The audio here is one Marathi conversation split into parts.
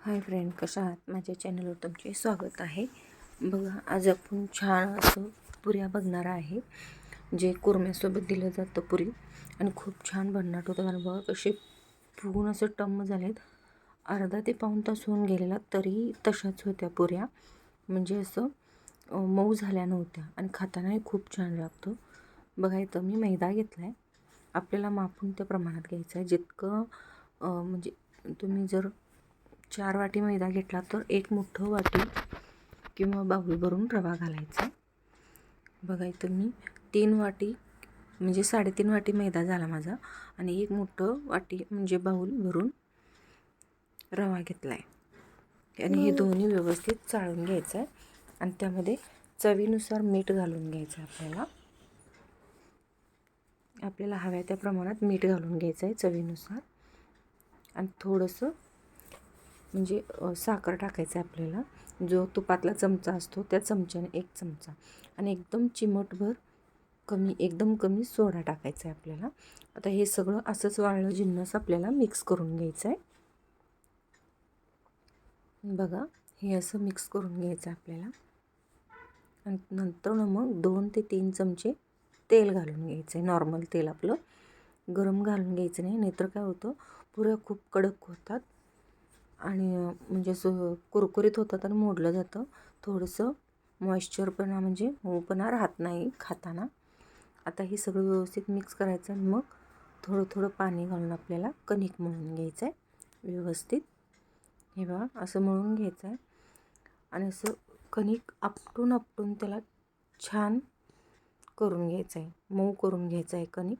हाय फ्रेंड कशा आहात? माझ्या चॅनलवर तुमचे स्वागत आहे. बघा आज आपण छान असं पुऱ्या बघणार आहे जे कुरम्यासोबत दिलं जातं पुरी. आणि खूप छान भन्नाट होतं. कारण बघा कसे फुगून असं टम्म झालेत. अर्धा ते पाऊण तास होऊन गेलेला तरी तशाच होत्या पुऱ्या. म्हणजे असं मऊ झाल्या नव्हत्या. आणि खातानाही खूप छान लागतं. बघा इथं मी मैदा घेतला आहे आपल्याला मापून त्या प्रमाणात घ्यायचं आहे. जितकं म्हणजे तुम्ही जर चार वाटी मैदा घेतला तर एक मोठं वाटी किंवा बाहुल भरून रवा घालायचा. बघा इथं मी तीन वाटी म्हणजे साडेतीन वाटी मैदा झाला माझा आणि एक मोठं वाटी म्हणजे बाहुल भरून रवा घेतला आहे आणि हे दोन्ही व्यवस्थित चाळून घ्यायचं आहे आणि त्यामध्ये चवीनुसार मीठ घालून घ्यायचं आहे आपल्याला. आपल्याला हव्या त्या प्रमाणात मीठ घालून घ्यायचं आहे चवीनुसार. आणि थोडंसं म्हणजे साखर टाकायचं आहे आपल्याला. जो तुपातला चमचा असतो त्या चमच्याने एक चमचा. आणि एकदम चिमटभर कमी एकदम कमी सोडा टाकायचा आहे आपल्याला. आता हे सगळं असंच वाळलं जिन्नस आपल्याला मिक्स करून घ्यायचं आहे. बघा हे असं मिक्स करून घ्यायचं आहे आपल्याला. आणि नंतर मग दोन ते तीन चमचे तेल घालून घ्यायचं आहे. नॉर्मल तेल आपलं. गरम घालून घ्यायचं नाही नाहीतर काय होतं पुऱ्या खूप कडक होतात. आणि म्हणजे असं कुरकुरीत होतात आणि मोडलं जातं. थोडंसं मॉइश्चरपणा म्हणजे मऊपणा राहत नाही खाताना. आता हे सगळं व्यवस्थित मिक्स करायचं आणि मग थोडं थोडं पाणी घालून आपल्याला कणिक मळून घ्यायचं आहे व्यवस्थित. हे बघा असं मळून घ्यायचं आहे आणि असं कणिक आपटून आपटून त्याला छान करून घ्यायचं आहे मऊ करून घ्यायचं आहे कणिक.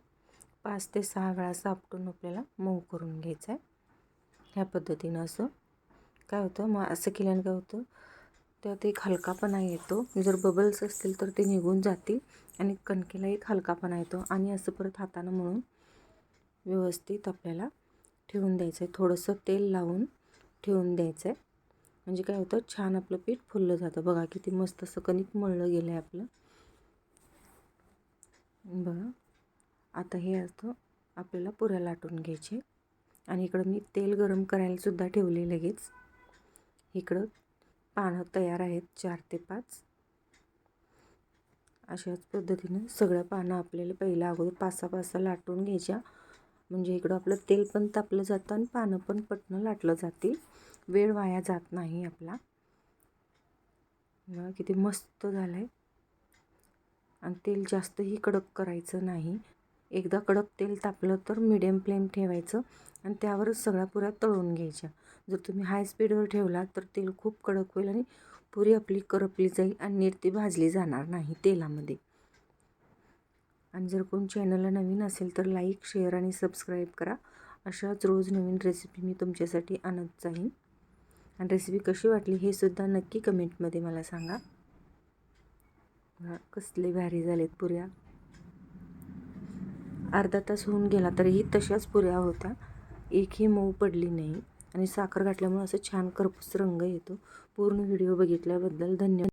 पाच ते सहा वेळा असं आपटून आपल्याला मऊ करून घ्यायचं आहे ह्या पद्धतीनं असं. काय होतं मग असं केल्यानं काय होतं त्यात एक हलकापणा येतो. जर बबल्स असतील तर ते निघून जातील आणि कणकेला एक हलकापणा येतो. आणि असं परत हातानं म्हणून व्यवस्थित आपल्याला ठेवून द्यायचं आहे थोडंसं तेल लावून ठेवून द्यायचं आहे म्हणजे काय होतं छान आपलं पीठ फुललं जातं. बघा किती मस्त असं कणिक मळलं गेलं आहे आपलं. बघा. आता हे असं आपल्याला पुऱ्या लाटून घ्यायचे. आणि इकडं मी तेल गरम करायलासुद्धा ठेवले लगेच. इकडं पानं तयार आहेत चार ते पाच. अशाच पद्धतीनं सगळ्या पानं आपल्याला पहिल्या अगोदर पाच सहा पाच सहा लाटून घ्यायच्या. म्हणजे इकडं आपलं तेल पण तापलं जातं आणि पानं पण पटणं लाटलं जातील. वेळ वाया जात नाही आपला. किती मस्त झालं आहे आणि तेल जास्तही कडक करायचं नाही. एकदा कडक तेल तापलं तर मिडियम फ्लेम ठेवायचं आणि त्यावरच सगळ्या पुऱ्या तळून घ्यायच्या. जर तुम्ही हाय स्पीडवर ठेवला तर तेल खूप कडक होईल आणि पुरी आपली करपली जाईल आणि नीट ती भाजली जाणार नाही तेलामध्ये. आणि जर कोण चॅनलला नवीन असेल तर लाईक शेअर आणि सबस्क्राईब करा. अशाच रोज नवीन रेसिपी मी तुमच्यासाठी आणत जाईन. आणि रेसिपी कशी वाटली हे सुद्धा नक्की कमेंटमध्ये मला सांगा. कसले भारी झालेत पुऱ्या. अर्धा तास होऊन गेला तरीही तशाच पुऱ्या होत्या एकही मऊ पडली नाही. आणि साखर घातल्यामुळे असं छान करपूस रंग येतो. पूर्ण व्हिडिओ बघितल्याबद्दल धन्यवाद.